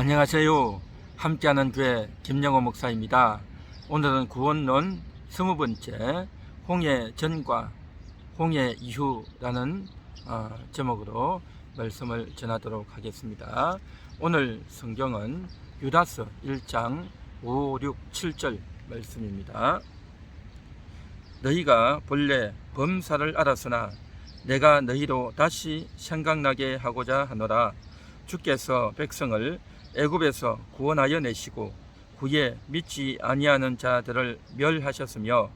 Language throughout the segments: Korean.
안녕하세요. 함께하는 교회 김영호 목사입니다. 오늘은 구원론 스무 번째 홍해 전과 홍해 이후라는 어, 제목으로 말씀을 전하도록 하겠습니다. 오늘 성경은 유다서 1장 5, 6, 7절 말씀입니다. 너희가 본래 범사를 알았으나 내가 너희로 다시 생각나게 하고자 하노라 주께서 백성을 애굽에서 구원하여 내시고 구에 믿지 아니하는 자들을 멸하셨으며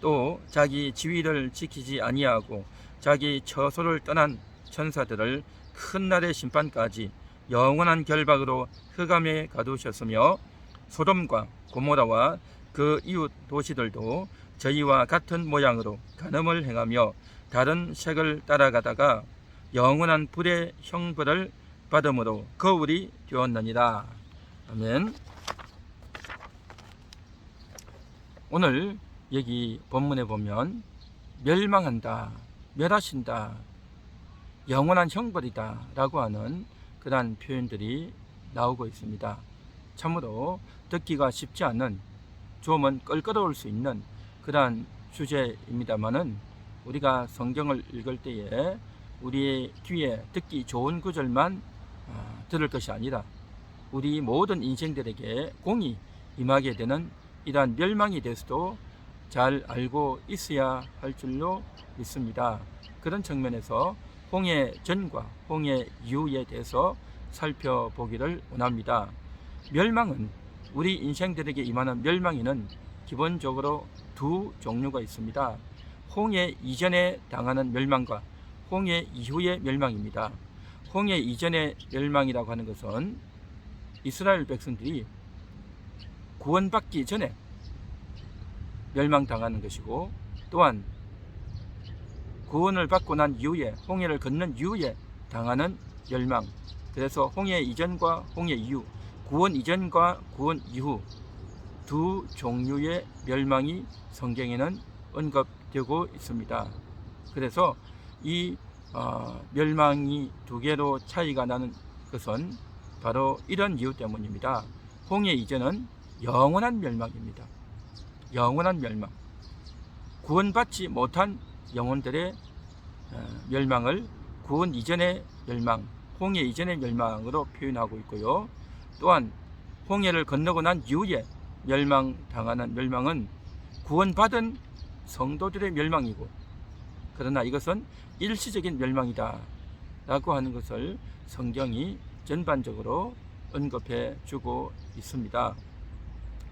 또 자기 지위를 지키지 아니하고 자기 처소를 떠난 천사들을 큰 날의 심판까지 영원한 결박으로 흑암에 가두셨으며 소돔과 고모라와 그 이웃 도시들도 저희와 같은 모양으로 간음을 행하며 다른 색을 따라가다가 영원한 불의 형벌을 받음으로 거울이 되었느니라. 아멘. 오늘 여기 본문에 보면 멸망한다, 멸하신다, 영원한 형벌이다 라고 하는 그러한 표현들이 나오고 있습니다. 참으로 듣기가 쉽지 않은 조음은 껄끄러울 수 있는 그러한 주제입니다만은 우리가 성경을 읽을 때에 우리의 귀에 듣기 좋은 구절만 아, 들을 것이 아니라 우리 모든 인생들에게 공이 임하게 되는 이러한 멸망에 대해서도 잘 알고 있어야 할 줄로 믿습니다. 그런 측면에서 홍해 전과 홍해 이후에 대해서 살펴보기를 원합니다. 멸망은 우리 인생들에게 임하는 멸망에는 기본적으로 두 종류가 있습니다. 홍해 이전에 당하는 멸망과 홍해 이후의 멸망입니다. 홍해 이전의 멸망이라고 하는 것은 이스라엘 백성들이 구원받기 전에 멸망당하는 것이고 또한 구원을 받고 난 이후에 홍해를 건넌 이후에 당하는 멸망 그래서 홍해 이전과 홍해 이후 구원 이전과 구원 이후 두 종류의 멸망이 성경에는 언급되고 있습니다. 그래서 이 어, 멸망이 두 개로 차이가 나는 것은 바로 이런 이유 때문입니다. 홍해 이전은 영원한 멸망입니다. 영원한 멸망. 구원받지 못한 영혼들의 어, 멸망을 구원 이전의 멸망, 홍해 이전의 멸망으로 표현하고 있고요. 또한 홍해를 건너고 난 이후에 멸망당하는 멸망은 구원받은 성도들의 멸망이고 그러나 이것은 일시적인 멸망이다 라고 하는 것을 성경이 전반적으로 언급해 주고 있습니다.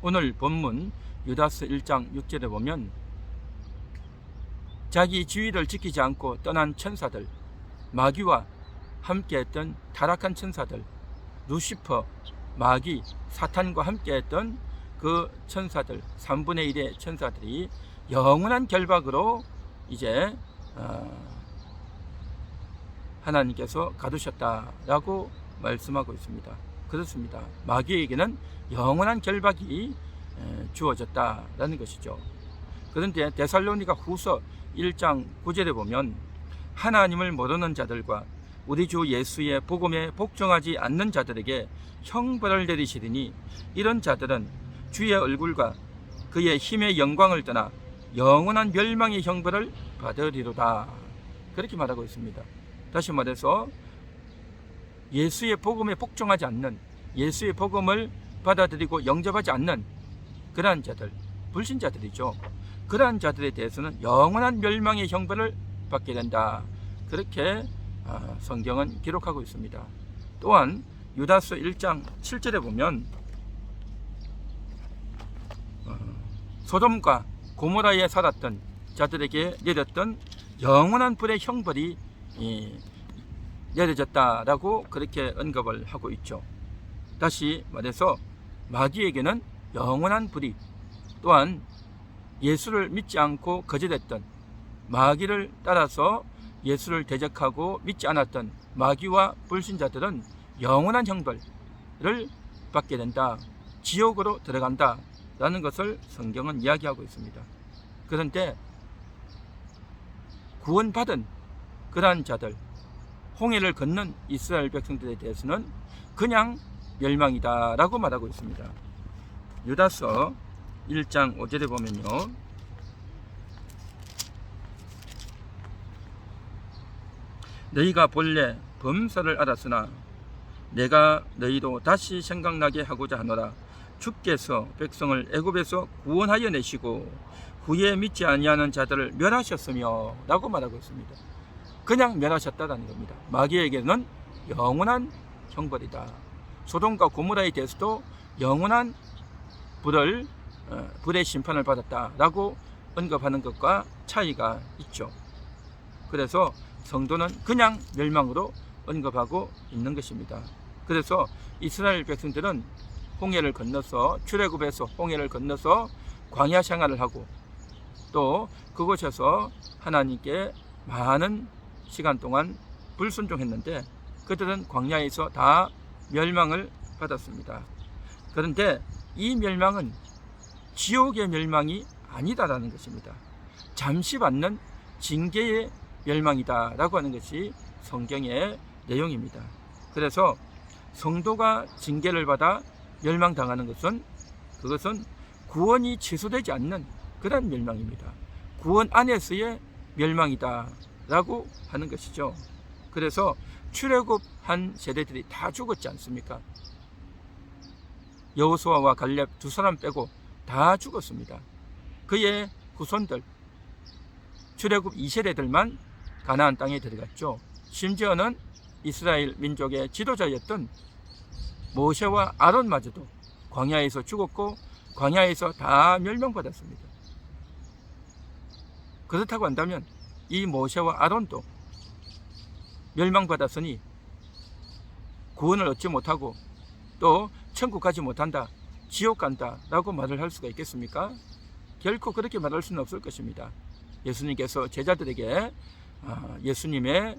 오늘 본문 유다스 1장 6절에 보면 자기 지위를 지키지 않고 떠난 천사들 마귀와 함께했던 타락한 천사들 루시퍼 마귀 사탄과 함께했던 그 천사들 3분의 1의 천사들이 영원한 결박으로 이제 어, 하나님께서 가두셨다라고 말씀하고 있습니다. 그렇습니다. 마귀에게는 영원한 결박이 주어졌다라는 것이죠. 그런데 데살로니가 후서 1장 9절에 보면 하나님을 모르는 자들과 우리 주 예수의 복음에 복종하지 않는 자들에게 형벌을 내리시리니 이런 자들은 주의 얼굴과 그의 힘의 영광을 떠나 영원한 멸망의 형벌을 받으리로다. 그렇게 말하고 있습니다. 다시 말해서 예수의 복음에 복종하지 않는 예수의 복음을 받아들이고 영접하지 않는 그러한 자들, 불신자들이죠. 그러한 자들에 대해서는 영원한 멸망의 형벌을 받게 된다. 그렇게 아, 성경은 기록하고 있습니다. 또한 유다서 1장 7절에 보면 어, 소돔과 고모라에 살았던 자들에게 내렸던 영원한 불의 형벌이 내려졌다라고 그렇게 언급을 하고 있죠. 다시 말해서 마귀에게는 영원한 불이 또한 예수를 믿지 않고 거절했던 마귀를 따라서 예수를 대적하고 믿지 않았던 마귀와 불신자들은 영원한 형벌을 받게 된다. 지옥으로 들어간다. 라는 것을 성경은 이야기하고 있습니다. 그런데 구원받은 그러한 자들, 홍해를 건넌 이스라엘 백성들에 대해서는 그냥 멸망이다 라고 말하고 있습니다. 유다서 1장 5절에 보면요. 너희가 본래 범사를 알았으나 내가 너희도 다시 생각나게 하고자 하노라 주께서 백성을 애굽에서 구원하여 내시고 후에 믿지 아니하는 자들을 멸하셨으며 라고 말하고 있습니다. 그냥 멸하셨다는 겁니다. 마귀에게는 영원한 형벌이다. 소돔과 고모라에 대해서도 영원한 불을 어, 불의 심판을 받았다라고 언급하는 것과 차이가 있죠. 그래서 성도는 그냥 멸망으로 언급하고 있는 것입니다. 그래서 이스라엘 백성들은 홍해를 건너서 출애굽에서 홍해를 건너서 광야 생활을 하고 또 그곳에서 하나님께 많은 시간 동안 불순종했는데 그들은 광야에서 다 멸망을 받았습니다. 그런데 이 멸망은 지옥의 멸망이 아니다라는 것입니다. 잠시 받는 징계의 멸망이다라고 하는 것이 성경의 내용입니다. 그래서 성도가 징계를 받아 멸망당하는 것은 그것은 구원이 취소되지 않는 그런 멸망입니다. 구원 안에서의 멸망이다라고 하는 것이죠. 그래서 출애굽한 세대들이 다 죽었지 않습니까? 여호수아와 갈렙 두 사람 빼고 다 죽었습니다. 그의 후손들 출애굽 2세대들만 가나안 땅에 들어갔죠. 심지어는 이스라엘 민족의 지도자였던 모세와 아론마저도 광야에서 죽었고 광야에서 다 멸망받았습니다. 그렇다고 한다면 이 모세와 아론도 멸망받았으니 구원을 얻지 못하고 또 천국 가지 못한다, 지옥 간다 라고 말을 할 수가 있겠습니까? 결코 그렇게 말할 수는 없을 것입니다. 예수님께서 제자들에게 아, 예수님의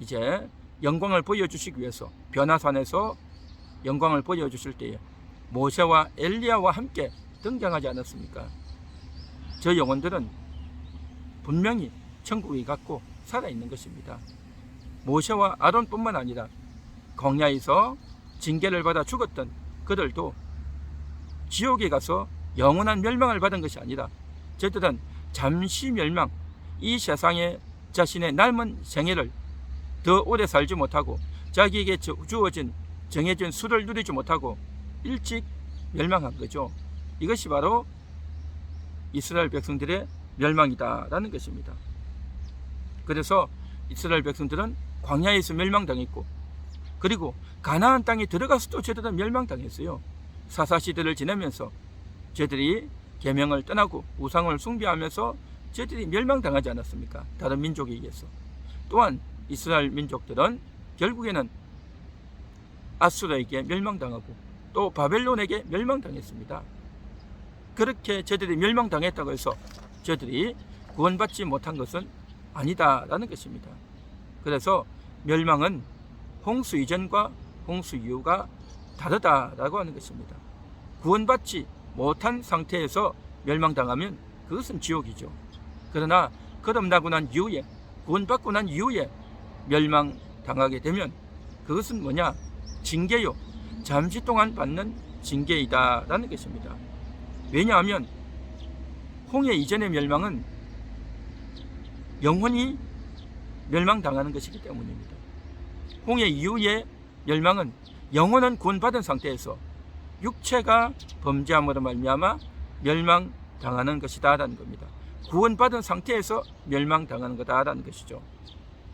이제 영광을 보여주시기 위해서 변화산에서 영광을 보여주실 때에 모세와 엘리야와 함께 등장하지 않았습니까? 저 영혼들은 분명히 천국에 갖고 살아있는 것입니다. 모세와 아론뿐만 아니라 광야에서 징계를 받아 죽었던 그들도 지옥에 가서 영원한 멸망을 받은 것이 아니라 저들은 잠시 멸망, 이 세상에 자신의 남은 생애를 더 오래 살지 못하고 자기에게 주어진 정해진 수를 누리지 못하고 일찍 멸망한 거죠. 이것이 바로 이스라엘 백성들의 멸망이다라는 것입니다. 그래서 이스라엘 백성들은 광야에서 멸망당했고 그리고 가나안 땅에 들어가서도 저들은 멸망당했어요. 사사 시대를 지내면서 저들이 계명을 떠나고 우상을 숭배하면서 저들이 멸망당하지 않았습니까? 다른 민족에 의해서. 또한 이스라엘 민족들은 결국에는 아수라에게 멸망당하고 또 바벨론에게 멸망당했습니다. 그렇게 저들이 멸망당했다고 해서 저들이 구원받지 못한 것은 아니다라는 것입니다. 그래서 멸망은 홍수 이전과 홍수 이후가 다르다라고 하는 것입니다. 구원받지 못한 상태에서 멸망당하면 그것은 지옥이죠. 그러나 거듭나고 난 이후에 구원받고 난 이후에 멸망당하게 되면 그것은 뭐냐? 징계요. 잠시 동안 받는 징계이다라는 것입니다. 왜냐하면 홍해 이전의 멸망은 영혼이 멸망당하는 것이기 때문입니다. 홍해 이후의 멸망은 영혼은 구원받은 상태에서 육체가 범죄함으로 말미암아 멸망당하는 것이다라는 겁니다. 구원받은 상태에서 멸망당하는 거다라는 것이죠.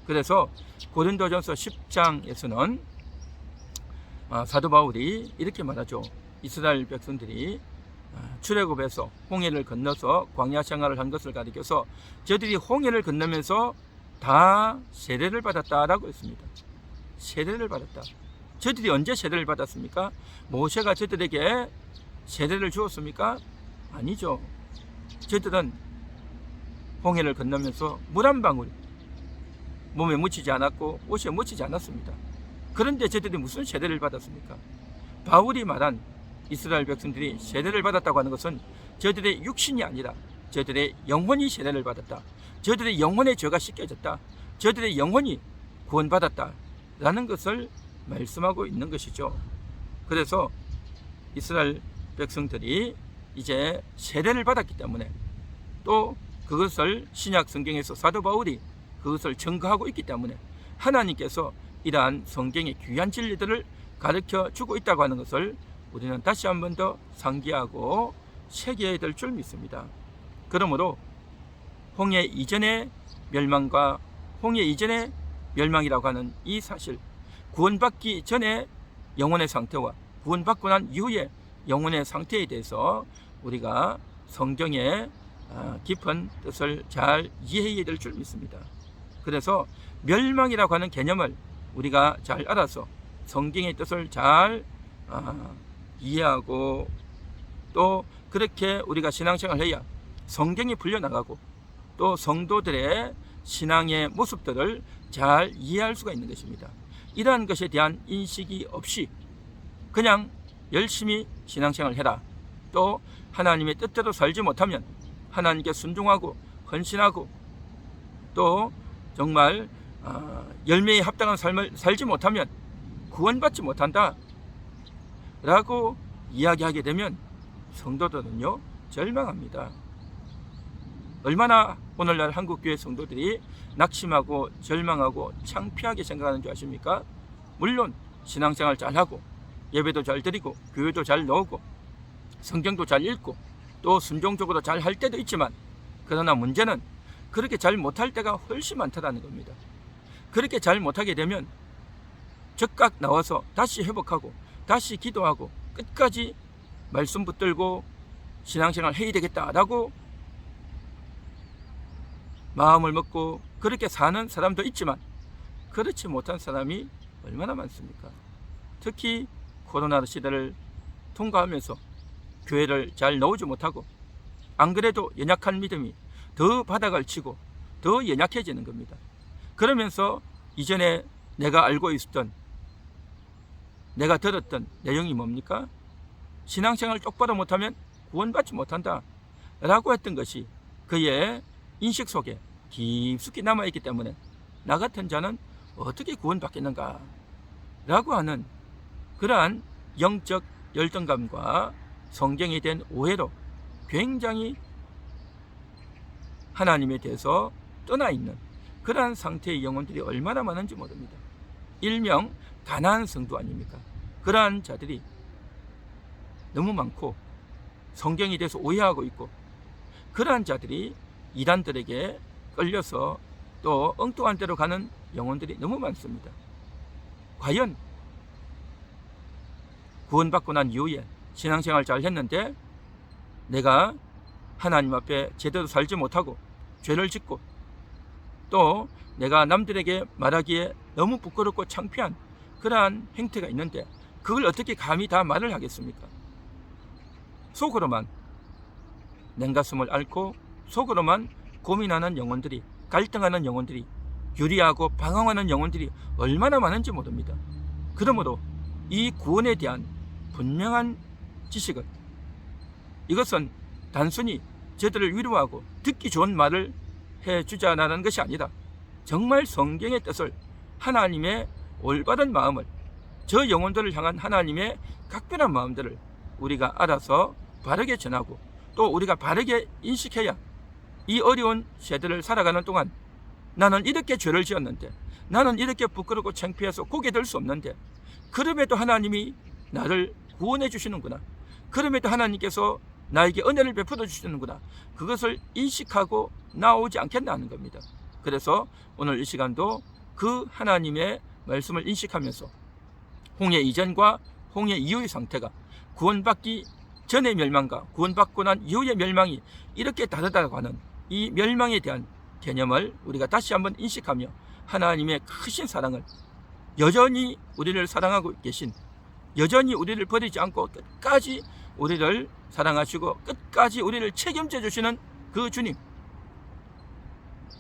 그래서 고린도전서 10장에서는 아, 사도 바울이 이렇게 말하죠. 이스라엘 백성들이 아, 출애굽에서 홍해를 건너서 광야 생활을 한 것을 가리켜서 저들이 홍해를 건너면서 다 세례를 받았다라고 했습니다. 세례를 받았다. 저들이 언제 세례를 받았습니까? 모세가 저들에게 세례를 주었습니까? 아니죠. 저들은 홍해를 건너면서 물 한 방울 몸에 묻히지 않았고 옷에 묻히지 않았습니다. 그런데 저들이 무슨 세례를 받았습니까? 바울이 말한 이스라엘 백성들이 세례를 받았다고 하는 것은 저들의 육신이 아니라 저들의 영혼이 세례를 받았다. 저들의 영혼의 죄가 씻겨졌다. 저들의 영혼이 구원받았다. 라는 것을 말씀하고 있는 것이죠. 그래서 이스라엘 백성들이 이제 세례를 받았기 때문에 또 그것을 신약 성경에서 사도 바울이 그것을 증거하고 있기 때문에 하나님께서 이러한 성경의 귀한 진리들을 가르쳐 주고 있다고 하는 것을 우리는 다시 한 번 더 상기하고 새겨야 될 줄 믿습니다. 그러므로 홍해 이전의 멸망과 홍해 이전의 멸망이라고 하는 이 사실, 구원받기 전에 영혼의 상태와 구원받고 난 이후의 영혼의 상태에 대해서 우리가 성경의 아, 깊은 뜻을 잘 이해해야 될 줄 믿습니다. 그래서 멸망이라고 하는 개념을 우리가 잘 알아서 성경의 뜻을 잘 아, 이해하고 또 그렇게 우리가 신앙생활을 해야 성경이 풀려나가고 또 성도들의 신앙의 모습들을 잘 이해할 수가 있는 것입니다. 이러한 것에 대한 인식이 없이 그냥 열심히 신앙생활을 해라. 또 하나님의 뜻대로 살지 못하면 하나님께 순종하고 헌신하고 또 정말 아, 열매에 합당한 삶을 살지 못하면 구원받지 못한다. 라고 이야기하게 되면 성도들은요, 절망합니다. 얼마나 오늘날 한국교회 성도들이 낙심하고 절망하고 창피하게 생각하는 줄 아십니까? 물론 신앙생활 잘하고 예배도 잘 드리고 교회도 잘 나오고 성경도 잘 읽고 또 순종적으로 잘 할 때도 있지만 그러나 문제는 그렇게 잘 못할 때가 훨씬 많다는 겁니다. 그렇게 잘 못하게 되면 즉각 나와서 다시 회복하고 다시 기도하고 끝까지 말씀 붙들고 신앙생활 해야 되겠다라고 마음을 먹고 그렇게 사는 사람도 있지만 그렇지 못한 사람이 얼마나 많습니까? 특히 코로나 시대를 통과하면서 교회를 잘 넣지 못하고 안 그래도 연약한 믿음이 더 바닥을 치고 더 연약해지는 겁니다. 그러면서 이전에 내가 알고 있었던 내가 들었던 내용이 뭡니까? 신앙생활 똑바로 못하면 구원받지 못한다. 라고 했던 것이 그의 인식 속에 깊숙이 남아있기 때문에 나 같은 자는 어떻게 구원받겠는가? 라고 하는 그러한 영적 열등감과 성경에 대한 오해로 굉장히 하나님에 대해서 떠나 있는 그러한 상태의 영혼들이 얼마나 많은지 모릅니다. 일명 가난한 성도 아닙니까? 그러한 자들이 너무 많고 성경에 대해서 오해하고 있고 그러한 자들이 이단들에게 끌려서 또 엉뚱한 데로 가는 영혼들이 너무 많습니다. 과연 구원받고 난 이후에 신앙생활 잘 했는데 내가 하나님 앞에 제대로 살지 못하고 죄를 짓고 또 내가 남들에게 말하기에 너무 부끄럽고 창피한 그러한 행태가 있는데 그걸 어떻게 감히 다 말을 하겠습니까? 속으로만 냉가슴을 앓고 속으로만 고민하는 영혼들이 갈등하는 영혼들이 유리하고 방황하는 영혼들이 얼마나 많은지 모릅니다. 그러므로 이 구원에 대한 분명한 지식은 이것은 단순히 저들을 위로하고 듣기 좋은 말을 해 주자라는 것이 아니라 정말 성경의 뜻을 하나님의 올바른 마음을 저 영혼들을 향한 하나님의 각별한 마음들을 우리가 알아서 바르게 전하고 또 우리가 바르게 인식해야 이 어려운 세대를 살아가는 동안 나는 이렇게 죄를 지었는데 나는 이렇게 부끄럽고 창피해서 고개 들 수 없는데 그럼에도 하나님이 나를 구원해 주시는구나. 그럼에도 하나님께서 나에게 은혜를 베풀어 주시는구나. 그것을 인식하고 나오지 않겠나는 겁니다. 그래서 오늘 이 시간도 그 하나님의 말씀을 인식하면서 홍해 이전과 홍해 이후의 상태가 구원받기 전의 멸망과 구원받고 난 이후의 멸망이 이렇게 다르다고 하는 이 멸망에 대한 개념을 우리가 다시 한번 인식하며 하나님의 크신 사랑을 여전히 우리를 사랑하고 계신 여전히 우리를 버리지 않고 끝까지 우리를 사랑하시고 끝까지 우리를 책임져 주시는 그 주님.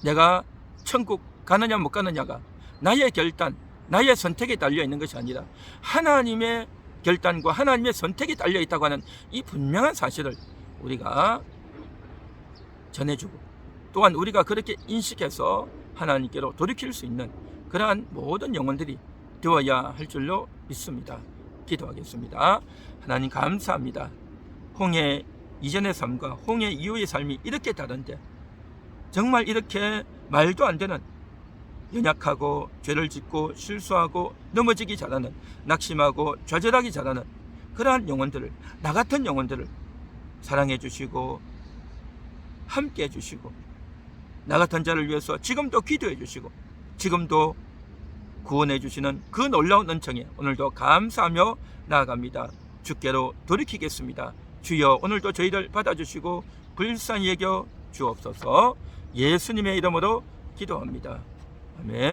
내가 천국 가느냐 못 가느냐가 나의 결단, 나의 선택에 달려 있는 것이 아니라 하나님의 결단과 하나님의 선택이 달려 있다고 하는 이 분명한 사실을 우리가 전해주고 또한 우리가 그렇게 인식해서 하나님께로 돌이킬 수 있는 그러한 모든 영혼들이 되어야 할 줄로 믿습니다. 기도하겠습니다. 하나님 감사합니다. 홍해 이전의 삶과 홍해 이후의 삶이 이렇게 다른데 정말 이렇게 말도 안 되는 연약하고 죄를 짓고 실수하고 넘어지기 잘하는 낙심하고 좌절하기 잘하는 그러한 영혼들을 나 같은 영혼들을 사랑해 주시고 함께 해 주시고 나 같은 자를 위해서 지금도 기도해 주시고 지금도 구원해 주시는 그 놀라운 은총에 오늘도 감사하며 나아갑니다. 주께로 돌이키겠습니다. 주여 오늘도 저희를 받아주시고 불쌍히 여겨 주옵소서 예수님의 이름으로 기도합니다. 아멘.